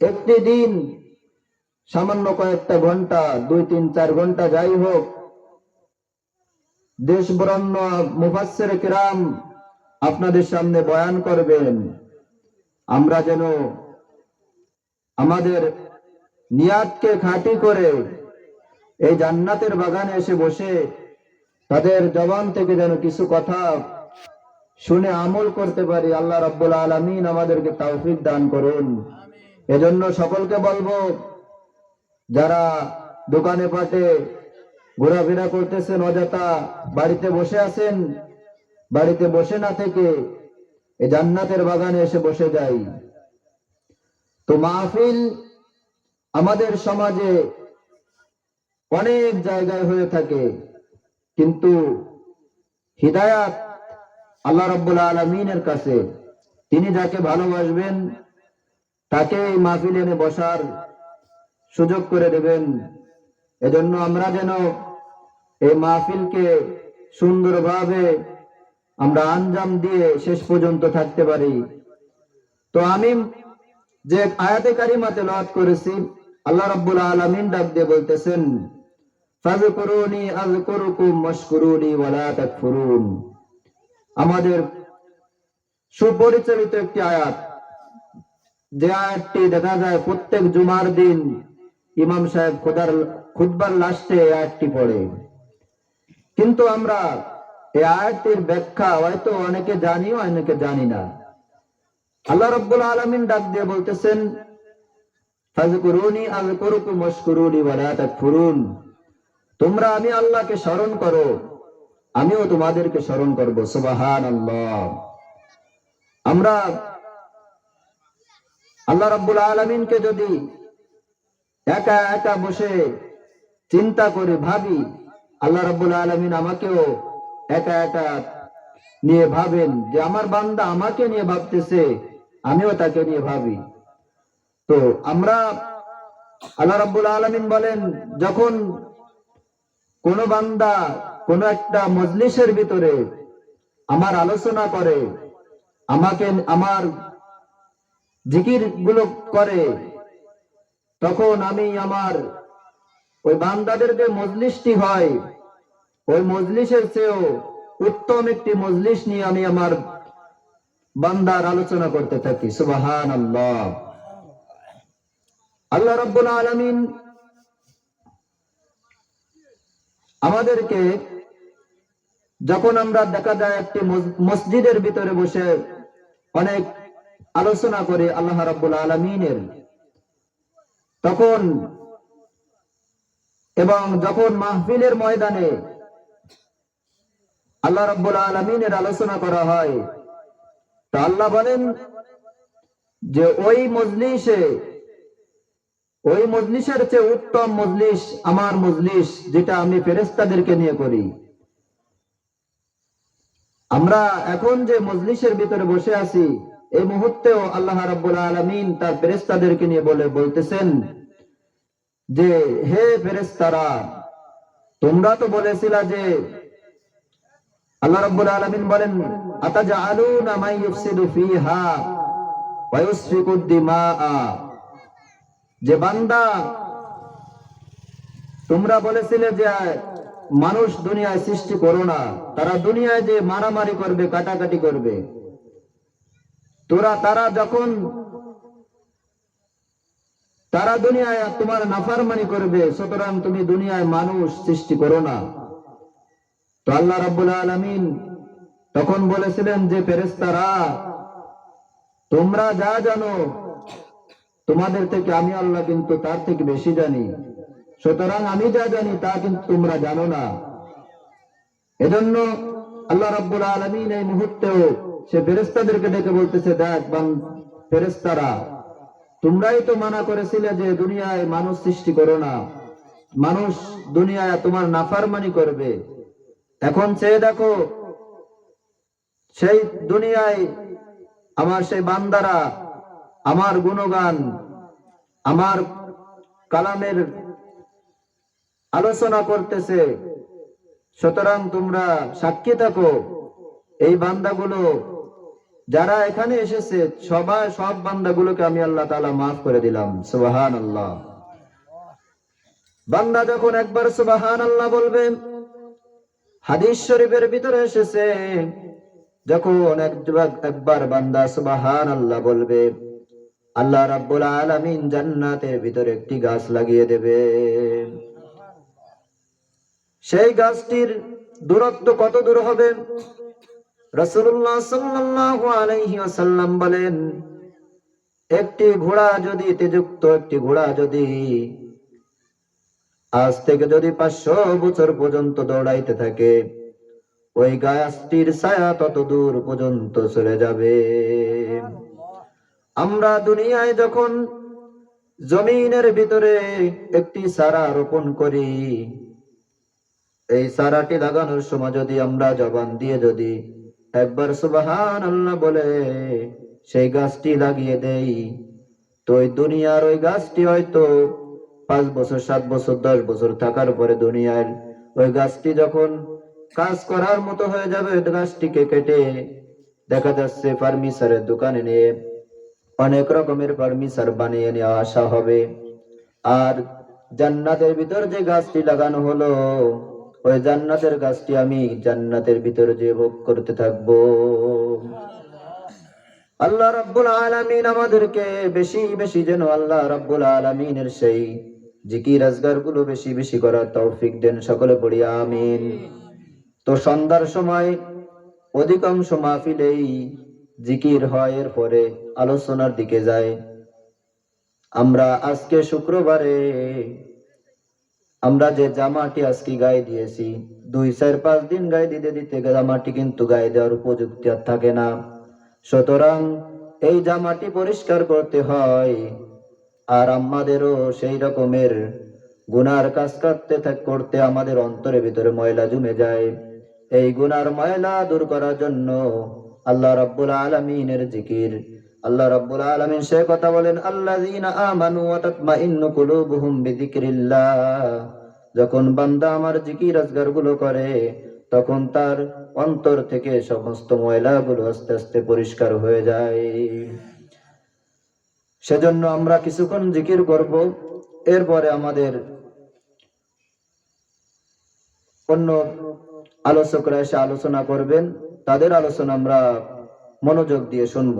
একটি দিন সামান্য কয়েকটা ঘণ্টা, দুই, তিন, চার ঘণ্টা যাই হোক, দেশ বরণ্য মুফাসসির কিরাম আপনাদের সামনে বয়ান করবেন, আমরা যেন আমাদের নিয়াতকে খাঁটি করে এই জান্নাতের বাগানে এসে বসে তাদের জবান থেকে যেন কিছু কথা শুনে আমল করতে পারি। আল্লাহ রাব্বুল আলামিন আমাদেরকে তৌফিক দান করুন। এজন্য সকলকে বলব, যারা দোকানে পাটে ঘোরাফেরা করতেছেন, অযথা বাড়িতে বসে আছেন, বাড়িতে বসে না থেকে এই জান্নাতের বাগানে এসে বসে যাই। তো মাহফিল আমাদের সমাজে অনেক জায়গায় হয়ে থাকে, কিন্তু হিদায়াত আল্লাহ রব্বুল আলমিনের কাছে, তিনি যাকে ভালোবাসবেন তাকে এই মাহফিল এনে বসার সুযোগ করে দেবেন। এজন্য আমরা যেন এই মাহফিলকে সুন্দরভাবে আমরা আঞ্জাম দিয়ে শেষ পর্যন্ত থাকতে পারি। তো আমি যে আয়াতে কারিমাতে লাত করেছি, আল্লাহ রাব্বুল আলামিন ডাক দিয়ে বলতেছেন, ফাযকুরুনি আযকুরুকুম ওয়াশকুরুনি ওয়ালা তাকফুরুন। আমাদের সুপরিচালিত একটি আয়াত যে আয়াতটি দেখা যায় প্রত্যেক জুমার দিন। ইমাম সাহেব খোদার, খুতবার লাস্টে এই আয়াতটি পড়ে। কিন্তু আমরা এই আয়াতটির ব্যাখ্যা হয়তো অনেকে জানি অনেকে জানি না। আল্লাহ রব্বুল আলমিন ডাক দিয়ে বলতেছেন তোমরা আমি আল্লাহকে স্মরণ করো, আমিও তোমাদেরকে স্মরণ করব। সুবহানাল্লাহ। আমরা আল্লাহ রাব্বুল আলামিনকে যদি একা একা বসে চিন্তা করে ভাবি, আল্লাহ রাব্বুল আলামিন আমাকেও একা একা নিয়ে ভাবেন যে আমার বান্দা আমাকে নিয়ে ভাবতেছে, আমিও তাকে নিয়ে ভাবি। তো আমরা আল্লাহ রাব্বুল আলামিন বলেন, যখন কোন বান্দা কোন একটা মজলিসের ভিতরে আমার আলোচনা করে, আমাকে, আমার জিকিরগুলো করে, তখন আমি আমার ওই বান্দাদের যে মজলিসটি হয়, ওই মজলিসের চেয়েও উত্তম একটি মজলিস নিয়ে আমি আমার বান্দার আলোচনা করতে থাকি। সুবাহান আল্লাহ আল্লাহ রব্বুল আলমিন আমাদেরকে যখন আমরা দেখা যায় একটি মস- মসজিদের ভিতরে বসে অনেক আলোচনা করে আল্লাহ রাব্বুল আলমিনের। তখন এবং যখন মাহফিলের ময়দানে আল্লাহ রাব্বুল আলমিনের আলোচনা করা হয়, তা আল্লাহ বলেন যে, ওই মজলিসে, ওই মজলিসের চেয়ে উত্তম মজলিস আমার মজলিস যেটা আমি ফেরেস্তাদেরকে নিয়ে করি। আমরা এখন যে মজলিসের ভিতরে বসে আছি এই মুহূর্তেও আল্লাহ রাব্বুল আলামিন তার ফেরেস্তাদেরকে নিয়ে বলে, বলতেছেন যে, হে ফেরেস্তারা তোমরা তো বলেছিলা যে, আল্লাহ রাব্বুল আলামিন বলেন, আতাজআলুনা দিমাআ যে বান্দা, তোমরা বলেছিলে যে, মানুষ দুনিয়ায় সৃষ্টি করো না, তারা দুনিয়ায় যে মারামারি করবে, কাটাকাটি করবে। তোরা, তারা যখন তারা দুনিয়ায় তোমার নাফারমানি করবে, সুতরাং তুমি দুনিয়ায় মানুষ সৃষ্টি করো না। তো আল্লাহ রাব্বুল আলামিন তখন বলেছিলেন যে, ফেরেশতারা, তোমরা যা জানো, তোমাদের থেকে আমি আল্লাহ কিন্তু তার থেকে বেশি জানি। সুতরাং আমি যা জানি, তা কিন্তু তোমরা জানো না। এজন্য আল্লাহ রাব্বুল আলামিন এই মুহূর্তেও সে ফেরেশতাদেরকে ডেকে বলতেছে, দেখ বান, ফেরেশতারা, তোমরাই তো মানা করেছিলে যে দুনিয়ায় মানুষ সৃষ্টি করো না। মানুষ দুনিয়ায় তোমার নাফারমানি করবে। এখন সে দেখো, সেই দুনিয়ায় আমার সেই বান্দারা, আমার গুণগান, আমার কালামের আলোচনা করতেছে। সুতরাং তোমরা সাক্ষী থাকো, এই বান্দাগুলো যারা এখানে এসেছে, সবাই, সব বান্দাগুলোকে আমি আল্লাহ তাআলা মাফ করে দিলাম। সুবাহান আল্লাহ বান্দা যখন একবার সুবাহান আল্লাহ বলবেন হাদিস শরীফের ভিতরে এসেছে, যখন একবার বান্দা সুবাহান আল্লাহ বলবে, আল্লাহ রাব্বুল আলামিন জান্নাতের ভিতরে একটি গাছ লাগিয়ে দেবে। সেই গাছটির দূরত্ব কত দূর হবে? আলাইহি ওয়াসাল্লাম বলেন, একটি ঘোড়া যদি তেযুক্ত একটি ঘোড়া যদি আজ থেকে যদি পাঁচশো বছর পর্যন্ত দৌড়াইতে থাকে, ওই গাছটির ছায়া তত দূর পর্যন্ত চলে যাবে। আমরা দুনিয়ায় যখন জমিনের ভিতরে একটি সারা রোপণ করি, এই সারাটি লাগানোর সময় যদি আমরা জবান দিয়ে যদি একবার সুবাহান আল্লাহ বলে, সেই গাছটি লাগিয়ে দেই। তো ওই দুনিয়ার ওই গাছটি হয়তো পাঁচ বছর, সাত বছর, দশ বছর থাকার পরে দুনিয়ার ওই গাছটি যখন কাজ করার মতো হয়ে যাবে গাছটিকে কেটে দেখা যাচ্ছে ফার্নিচারের দোকানে নিয়ে অনেক রকমের ফার্নিচার বানিয়ে নিয়ে আসা হবে। আর জান্নাতের ভিতর যে গাছটি লাগানো হলো ওই জান্নাতের গাছটি আমি জান্নাতের ভিতরে যে ভোগ করতে থাকব। আল্লাহ রাব্বুল আলামিন আমাদেরকে বেশি বেশি যেন আল্লাহ রাব্বুল আলামিনের সেই জিকির আজগারগুলো বেশি বেশি করার তৌফিক দেন সকলে পড়ি, আমিন। তো সন্ধ্যার সময় অধিকাংশ মাহফিলেই জিকির হয় এর পরে আলোচনার দিকে যায়। আমরা আজকে শুক্রবারে আমরা যে জামাটি আজকে গায়ে দিয়েছি, দুই চার পাঁচ দিন গায়ে দিতে দিতে জামাটি কিন্তু গায়ে দেওয়ার উপযুক্তি আর থাকে না। সুতরাং এই জামাটি পরিষ্কার করতে হয়, আর আমাদেরও সেই রকমের গুনার কাজ করতে করতে আমাদের অন্তরের ভিতরে ময়লা জমে যায়। এই গুনার ময়লা দূর করার জন্য আল্লাহ রাব্বুল আলমিনের জিকির আল্লাহ রাব্বুল আলামিন সে কথা বলেন, আল্লাযীনা আমানু ওয়া তাতমাইন্নু কুলুবুহুম বিযিকরিল্লাহ। যখন বান্দা আমার জিকির আজগারগুলো করে, তখন তার অন্তর থেকে সমস্ত ময়লাগুলো আস্তে আস্তে পরিষ্কার হয়ে যায়। সেজন্য আমরা কিছুক্ষণ জিকির করব, এরপরে আমাদের অন্য আলোচকরা এসে আলোচনা করবেন, তাদের আলোচনা আমরা মনোযোগ দিয়ে শুনব।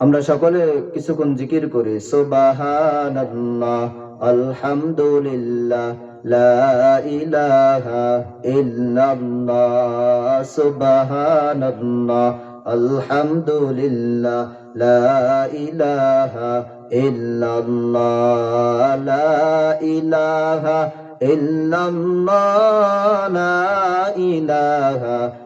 আমরা সকলে কিছুক্ষণ জিকির করি, সুবহানাল্লাহ, আলহামদুলিল্লাহ, লা ইলাহা ইল্লাল্লাহ, সুবহানাল্লাহ, আলহামদুলিল্লাহ, লা ইলাহা ইল্লাল্লাহ, লা ইলাহা ইল্লাল্লাহ, লা ইলাহা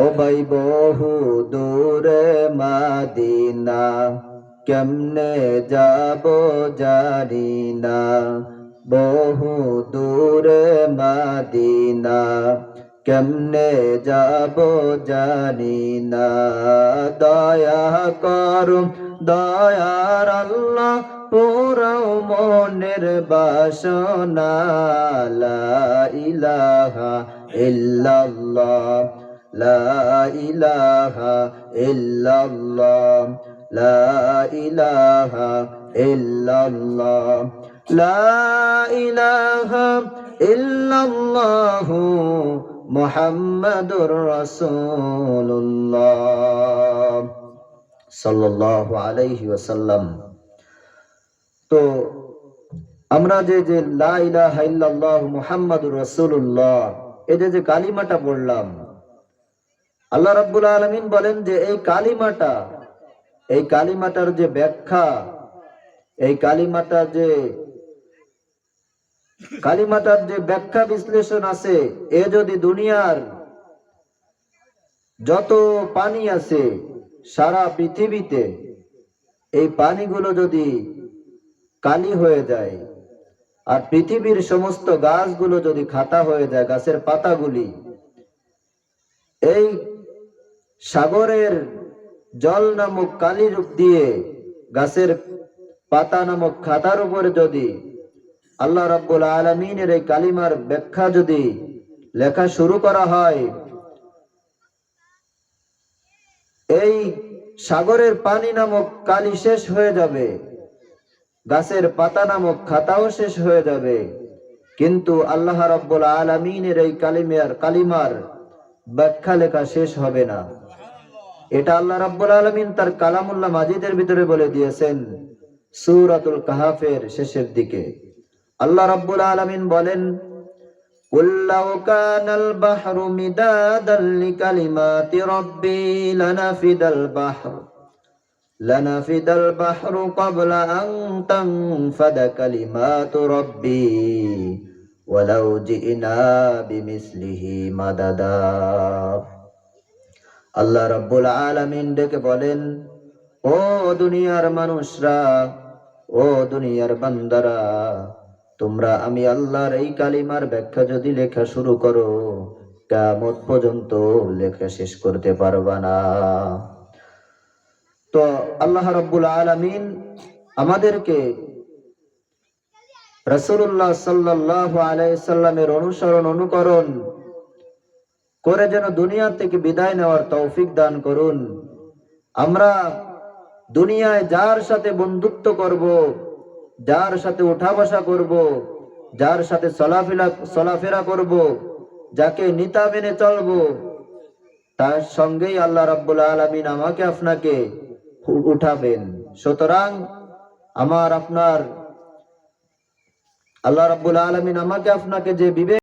ও ভাই বহু দূরে মাদিনা, কেমনে যাব জানি না। বহু দূরে মাদিনা, কেমনে যাব জানি না। দয়া করুম দয়ার আল্লাহ পুরো মনের বাসনা ইলাহা ইল্লাল্লাহ। ইলাহা ইল্লাল্লাহ ইলাহা ইল্লাল্লাহ, লা ইলাহা ইল্লাল্লাহ মুহাম্মাদুর রাসূলুল্লাহ সাল্লাল্লাহু আলাইহি ওয়াসাল্লাম। তো আমরা যে যে লা ইলাহা ইল্লাল্লাহ মুহাম্মাদুর রাসূলুল্লাহ এই যে কালিমাটা পড়লাম আল্লাহ রাব্বুল আলামিন বলেন যে, এই কালিমাটা, এই কালিমাটার যে ব্যাখ্যা, এই কালিমাটা যে, কালিমাটার যে ব্যাখ্যা বিশ্লেষণ আছে, এ যদি দুনিয়ার যত পানি আছে সারা পৃথিবীতে, এই পানিগুলো যদি কালি হয়ে যায়, আর পৃথিবীর সমস্ত গাছগুলো যদি খাতা হয়ে যায়, গাছের পাতাগুলি, এই সাগরের জল নামক কালি রূপ দিয়ে গাছের পাতা নামক খাতার উপরে যদি আল্লাহ রাব্বুল আলমিনের এই কালিমার ব্যাখ্যা যদি লেখা শুরু করা হয়, এই সাগরের পানি নামক কালি শেষ হয়ে যাবে, গাছের পাতা নামক খাতাও শেষ হয়ে যাবে। কিন্তু আল্লাহ রাব্বুল আলমিনের এই কালিমার কালিমার ব্যাখ্যা লেখা শেষ হবে না। এটা আল্লাহ রাব্বুল আলমিন তার কালামুল্লাহ মাজিদের ভিতরে বলে দিয়েছেন সূরাতুল কাহাফের শেষের দিকে আল্লাহ রাব্বুল আলামিন বলেন قل لو كان البحر مدادا لكلمات ربي لنفد البحر لنفد البحر قبل أن تنفد كلمات ربي ولو جئنا بمثله مددا আল্লাহ রাব্বুল আলামিন ডেকে বলেন, ও দুনিয়ার মানুষরা, ও দুনিয়ার বান্দারা, তোমরা আমি আল্লাহর এই কালিমার ব্যাখ্যা যদি লেখা শুরু করো, কিয়ামত পর্যন্ত লেখা শেষ করতে পারবা না। তো আল্লাহ রাব্বুল আলামিন আমাদেরকে রাসূলুল্লাহ সাল্লাল্লাহু আলাইহি সাল্লামের অনুসরণ, অনুকরণ করে যেন দুনিয়া থেকে বিদায় নেওয়ার তৌফিক দান করুন। আমরা দুনিয়ায় যার সাথে বন্ধুত্ব করব, যার সাথে উঠা বসা করব, যার সাথে চলাফেরা চলাফেরা করব, যাকে নিতা মেনে চলব, তার সঙ্গেই আল্লাহ রাব্বুল আলমিন আমাকে, আপনাকে উঠাবেন। সুতরাং আমার আপনার আল্লাহ রাব্বুল আলামিন আমাকে, আপনাকে যে বিবেক